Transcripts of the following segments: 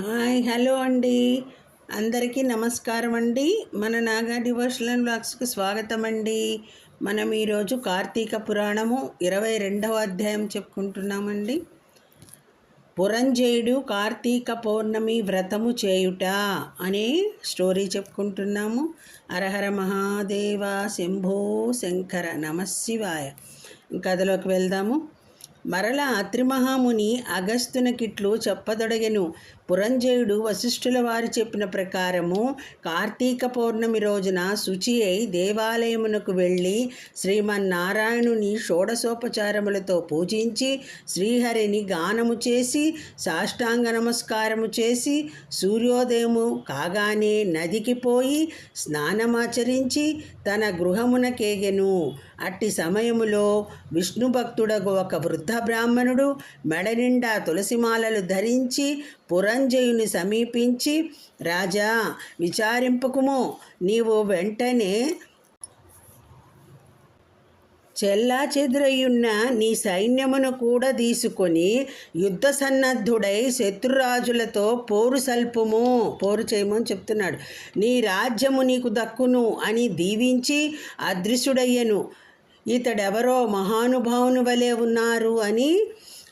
Hi hello అండి. అందరికీ నమస్కారం అండి. మన నాగా డివోషనల్ బ్లాగ్స్కి స్వాగతం అండి. మనం ఈరోజు కార్తీక పురాణము ఇరవై రెండవ అధ్యాయం చెప్పుకుంటున్నామండి. పురంజయుడు కార్తీక పౌర్ణమి వ్రతము చేయుట అనే స్టోరీ చెప్పుకుంటున్నాము. అరహర మహాదేవ శంభో శంకర నమశివాయ కథలోకి వెళ్దాము. మరల అత్రిమహాముని అగస్తునకిట్లు చెప్పదొడగెను. పురంజయుడు వశిష్ఠుల వారు చెప్పిన ప్రకారము కార్తీక పౌర్ణమి రోజున శుచి అయి దేవాలయమునకు వెళ్ళి శ్రీమన్నారాయణుని షోడశోపచారములతో పూజించి శ్రీహరిని గానము చేసి సాష్టాంగ నమస్కారము చేసి సూర్యోదయము కాగానే నదికి పోయి స్నానమాచరించి తన గృహమునకేగెను. అట్టి సమయములో విష్ణుభక్తుడగు ఒక వృద్ధ బ్రాహ్మణుడు మెడనిండా తులసిమాలలు ధరించి పురంజయుని సమీపించి రాజా విచారింపకుము. నీవు వెంటనే చెల్లా చెదురయ్యున్న నీ సైన్యమును కూడా తీసుకొని యుద్ధ సన్నద్ధుడై శత్రురాజులతో పోరు సల్పుము. పోరు చేయమని చెప్తున్నాడు. నీ రాజ్యము నీకు దక్కును అని దీవించి అదృశ్యుడయ్యను. ఇతడెవరో మహానుభావుని వలె ఉన్నారు అని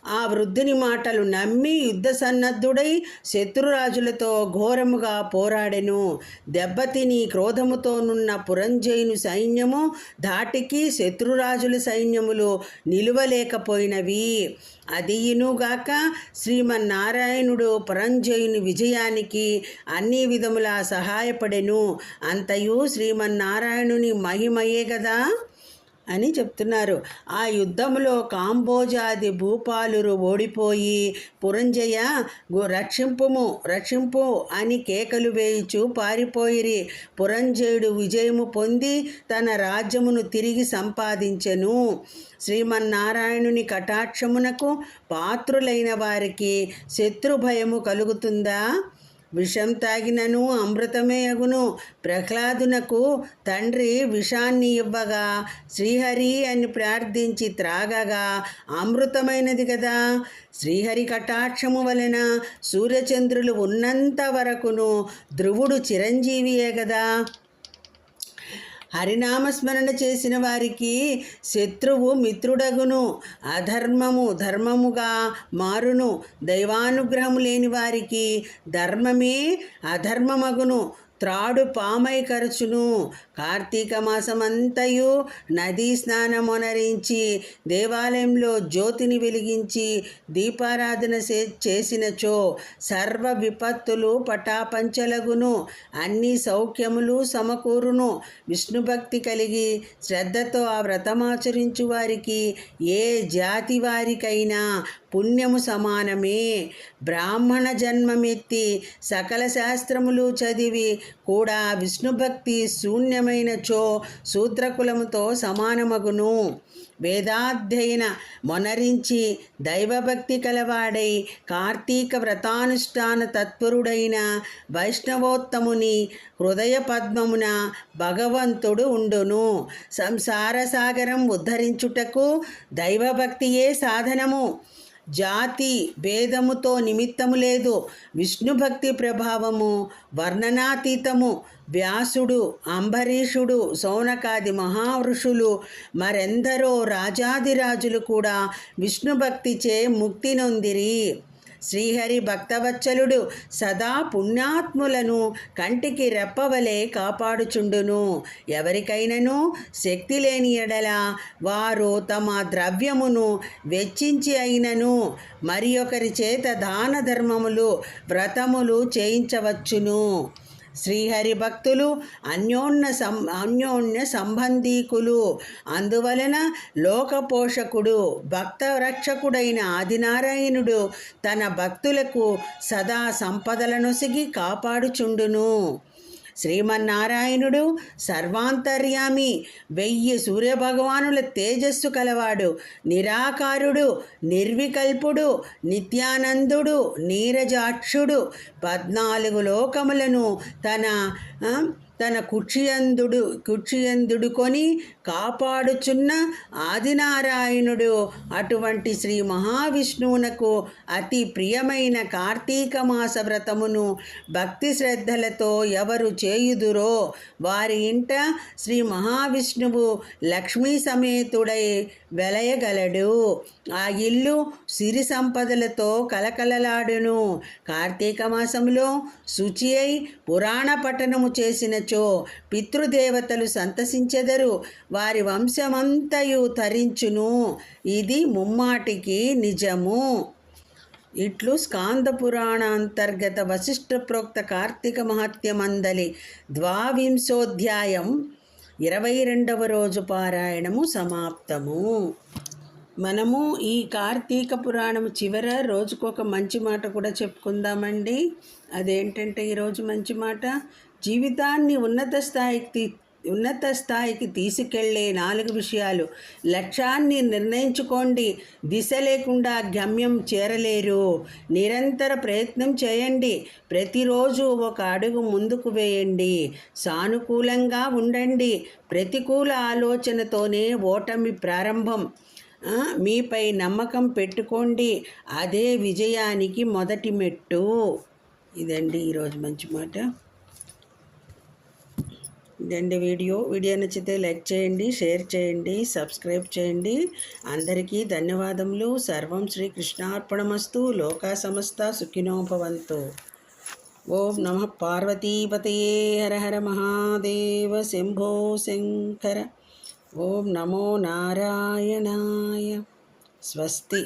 ఆ వృద్ధుని మాటలు నమ్మి యుద్ధ సన్నద్ధుడై శత్రురాజులతో ఘోరముగా పోరాడెను. దెబ్బతిని క్రోధముతోనున్న పురంజయుని సైన్యము ధాటికి శత్రురాజుల సైన్యములు నిలువలేకపోయినవి. అదియునుగాక శ్రీమన్నారాయణుడు పురంజయుని విజయానికి అన్ని విధములా సహాయపడెను. అంతయు శ్రీమన్నారాయణుని మహిమయే కదా అని చెప్తున్నారు. ఆ యుద్ధంలో కాంబోజాది భూపాలురు ఓడిపోయి పురంజయ గు- రక్షింపుము రక్షింపు అని కేకలు వేయిచు పారిపోయిరి. పురంజయుడు విజయము పొంది తన రాజ్యమును తిరిగి సంపాదించెను. శ్రీమన్నారాయణుని కటాక్షమునకు పాత్రులైన వారికి శత్రుభయము కలుగుతుందా? విషం తాగినను అమృతమే అగును. ప్రహ్లాదునకు తండ్రి విషాన్ని ఇవ్వగా శ్రీహరి అని ప్రార్థించి త్రాగగా అమృతమైనది కదా శ్రీహరి కటాక్షము వలన సూర్యచంద్రులు ఉన్నంత వరకును ధ్రువుడు చిరంజీవియే కదా హరినామస్మరణ చేసిన వారికి శత్రువు మిత్రుడగును అధర్మము ధర్మముగా మారును. దైవానుగ్రహము లేని వారికి ధర్మమే అధర్మమగును. త్రాడు పామై కరచును. కార్తీక మాసమంతయు నదీ స్నానమునరించి దేవాలయంలో జ్యోతిని వెలిగించి దీపారాధన చే- చేసినచో సర్వ విపత్తులు పటాపంచలగును. అన్ని సౌఖ్యములు సమకూరును. విష్ణుభక్తి కలిగి శ్రద్ధతో ఆ వ్రతమాచరించు వారికి ఏ జాతి వారికైనా పుణ్యము సమానమే. బ్రాహ్మణ జన్మమెత్తి సకల శాస్త్రములు చదివి కూడా విష్ణుభక్తి శూన్యమైనచో శూద్రకులముతో సమానమగును. వేదాధ్యయన మొనరించి దైవభక్తి కలవాడై కార్తీక వ్రతానుష్ఠాన తత్పరుడైన వైష్ణవోత్తముని హృదయ పద్మమున భగవంతుడు ఉండును. సంసార సాగరం ఉద్ధరించుటకు దైవభక్తియే సాధనము. జాతి భేదముతో నిమిత్తము లేదు. విష్ణుభక్తి ప్రభావము వర్ణనాతీతము వ్యాసుడు అంబరీషుడు సౌనకాది మహావృషులు మరెందరో రాజాదిరాజులు కూడా విష్ణుభక్తిచే ముక్తి నొందిరి. శ్రీహరి భక్తవత్సలుడు సదా పుణ్యాత్ములను కంటికి రెప్పవలే కాపాడుచుండును. ఎవరికైనను శక్తి లేని ఎడల వారు తమ ద్రవ్యమును వెచ్చించి అయినను. మరి ఒకరి చేత దాన ధర్మములు వ్రతములు చేయించవచ్చును. శ్రీహరి భక్తులు అన్యోన్య సం అన్యోన్య సంబంధీకులు. అందువలన లోకపోషకుడు భక్త రక్షకుడైన ఆదినారాయణుడు తన భక్తులకు సదా సంపదలను సిగి కాపాడుచుండును. శ్రీమన్నారాయణుడు సర్వాంతర్యామి. వెయ్యి సూర్యభగవానుల తేజస్సు కలవాడు. నిరాకారుడు నిర్వికల్పుడు నిత్యానందుడు నీరజాక్షుడు. పద్నాలుగు లోకములను తన తన కుక్షియందుడు కుక్షియందుడుకొని కాపాడుచున్న ఆదినారాయణుడు. అటువంటి శ్రీ మహావిష్ణువునకు అతి ప్రియమైన కార్తీక మాస వ్రతమును భక్తి శ్రద్ధలతో ఎవరు చేయుదురో వారి ఇంట శ్రీ మహావిష్ణువు లక్ష్మీ సమేతుడై వెలయగలడు. ఆ ఇల్లు సిరి సంపదలతో కలకలలాడును. కార్తీక మాసంలో శుచి అయి పురాణ పఠనము చేయుచో పితృదేవతలు సంతసించెదరు. వారి వంశమంతయు తరించును. ఇది ముమ్మాటికి నిజము. ఇట్లు స్కాంద పురాణ అంతర్గత వశిష్ఠ ప్రోక్త కార్తీక మహత్యమందలి ద్వావింశోధ్యాయం ఇరవై రెండవ రోజు పారాయణము సమాప్తము. మనము ఈ కార్తీక పురాణం చివర రోజుకొక మంచి మాట కూడా చెప్పుకుందామండి. అదేంటంటే ఈరోజు మంచి మాట? జీవితాన్ని ఉన్నత స్థాయికి ఉన్నత స్థాయికి తీసుకెళ్ళే నాలుగు విషయాలు. లక్ష్యాన్ని నిర్ణయించుకోండి. దిశ లేకుండా గమ్యం చేరలేరు. నిరంతర ప్రయత్నం చేయండి. ప్రతిరోజు ఒక అడుగు ముందుకు వేయండి. సానుకూలంగా ఉండండి. ప్రతికూల ఆలోచనతోనే ఓటమి ప్రారంభం. మీపై నమ్మకం పెట్టుకోండి. అదే విజయానికి మొదటి మెట్టు. ఇదండి ఈరోజు మంచి మాట. ఇదండి వీడియో. వీడియో నచ్చితే లైక్ చేయండి షేర్ చేయండి సబ్స్క్రైబ్ చేయండి. అందరికీ ధన్యవాదములు. సర్వం శ్రీ కృష్ణార్పణమస్తు లోకా సమస్త సుఖినోభవంతు. ఓం నమ పార్వతీపతయే. హర హర మహాదేవ శంభో శంకర. ఓం నమో నారాయణాయ. స్వస్తి.